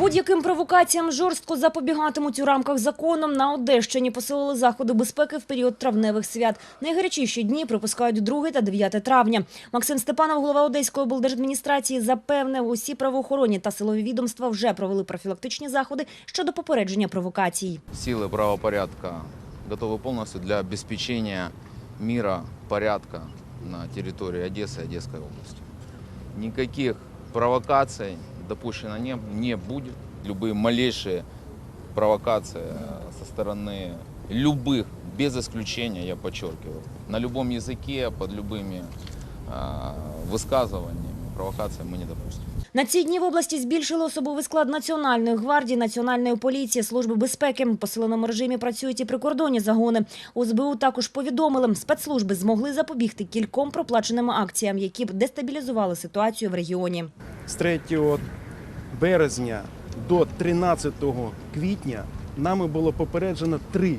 Будь-яким провокаціям жорстко запобігатимуть у рамках закону. На Одещині посилили заходи безпеки в період травневих свят. Найгарячіші дні припускають 2 та 9 травня. Максим Степанов, голова Одеської облдержадміністрації, запевнив, усі правоохоронні та силові відомства вже провели профілактичні заходи щодо попередження провокацій. Силы правопорядка готовы полностью для обеспечения мира, порядка на территории Одессы и Одесской области. Никаких провокаций допущено не, не будет. Любые малейшие провокации э, со стороны любых, без исключения, я подчеркиваю, на любом языке, под любыми э, высказываниями провокации мы не допустим. На ці дні в області збільшили особовий склад Національної гвардії, Національної поліції, Служби безпеки. У посиленому режимі працюють і прикордонні загони. У СБУ також повідомили, спецслужби змогли запобігти кільком проплаченим акціям, які б дестабілізували ситуацію в регіоні. з 3 березня до 13 квітня нами було попереджено три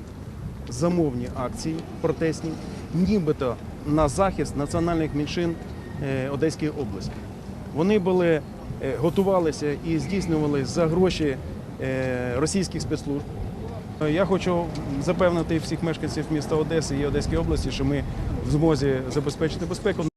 замовні акції протестні, нібито на захист національних меншин е, Одеської області. Вони були, е, готувалися і здійснювали за гроші е, російських спецслужб. Я хочу запевнити всіх мешканців міста Одеси і Одеської області, що ми в змозі забезпечити безпеку.